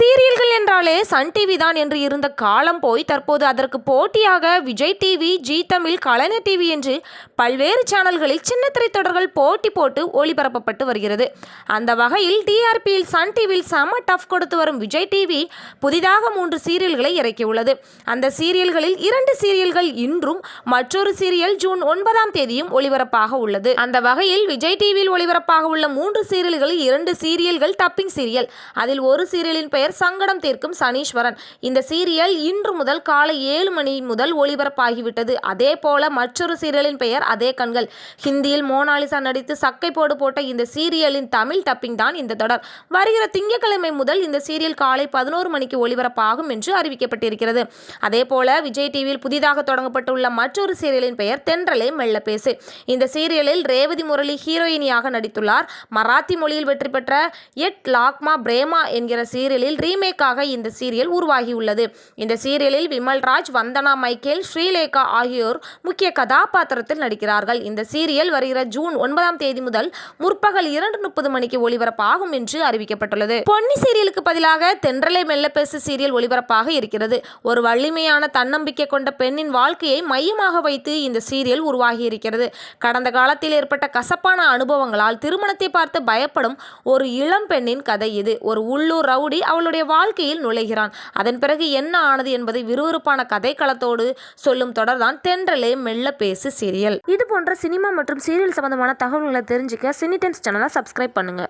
Serial சமையல் என்றாலே Sun TV தான் என்று இருந்த காலம் போய் தற்போது அதற்கு போட்டியாக Vijay TV Zee Tamil Kalaignar TV என்று பல்வேறு சேனல்களில் சின்னத்திரை தொடர்கள் போட்டி போட்டு ஒளிபரப்பப்பட்டு வருகிறது. அந்த வகையில் டிஆர்பியில் சன் டிவியில் செம டஃப் கொடுத்து வரும் விஜய் டிவி புதிதாக மூன்று சீரியல்களை இறக்கியுள்ளது. அந்த சீரியல்களில் இரண்டு சீரியல்கள் இன்றும் மற்றொரு சீரியல் ஜூன் ஒன்பதாம் தேதியும் ஒளிபரப்பாக உள்ளது. அந்த வகையில் விஜய் டிவியில் ஒளிபரப்பாக உள்ள மூன்று சீரியல்களில் இரண்டு சீரியல்கள் டப்பிங் சீரியல். அதில் ஒரு சீரியலின் பெயர் சங்கடம் தீர்க்கும் சனீஸ்வரன். இந்த சீரியல் இன்று முதல் காலை ஏழு மணி முதல் ஒளிபரப்பாகிவிட்டது. அதே போல மற்றொரு சீரியலின் பெயர் அதே கண்கள். ஹிந்தியில் மோனாலிசா நடித்து சக்கை போடு போட்ட இந்த சீரியலின் தமிழ் டப்பிங் தான் இந்த தொடர். வருகிற திங்கட்கிழமை முதல் இந்த சீரியல் காலை பதினோரு மணிக்கு ஒளிபரப்பாகும் என்று அறிவிக்கப்பட்டிருக்கிறது. அதே போல விஜய் டிவியில் புதிதாக தொடங்கப்பட்டுள்ள மற்றொரு சீரியலின் பெயர் தென்றலே மெல்ல பேசு. இந்த சீரியலில் ரேவதி முரளி ஹீரோயினியாக நடித்துள்ளார். மராத்தி மொழியில் வெற்றி பெற்ற எட் லாக்மா பிரேமா என்கிற சீரியலில் ரீமேக் ரீமேக்காக இந்த சீரியல் உருவாகியுள்ளது. இந்த சீரியலில் விமல்ராஜ் வந்தனா மைக்கேல் ஸ்ரீலேகா ஆகியோர் முக்கிய கதாபாத்திரத்தில் நடிக்கிறார்கள். இந்த சீரியல் வருகிற ஜூன் ஒன்பதாம் தேதி முதல் முற்பகல் இரண்டு முப்பது மணிக்கு ஒளிபரப்பாகும் என்று அறிவிக்கப்பட்டுள்ளது. பொன்னி சீரியலுக்கு பதிலாக தென்றலை மெல்லப்பேசு சீரியல் ஒளிபரப்பாக இருக்கிறது. ஒரு வலிமையான தன்னம்பிக்கை கொண்ட பெண்ணின் வாழ்க்கையை மையமாக வைத்து இந்த சீரியல் உருவாகி இருக்கிறது கடந்த காலத்தில் ஏற்பட்ட கசப்பான அனுபவங்களால் திருமணத்தை பார்த்து பயப்படும் ஒரு இளம் பெண்ணின் கதை இது. ஒரு உள்ளூர் ரவுடி அவளுடைய வாழ்க்கை வாழ்க்கையில் நுழைகிறான். அதன் பிறகு என்ன ஆனது என்பதை விறுவிறுப்பான கதைக்களத்தோடு சொல்லும் தொடர்தான் தென்றலே மெல்ல பேசு சீரியல். இது போன்ற சினிமா மற்றும் சீரியல் சம்பந்தமான தகவல்களை தெரிஞ்சுக்க சினி டைம்ஸ் சேனலை சப்ஸ்கிரைப் பண்ணுங்க.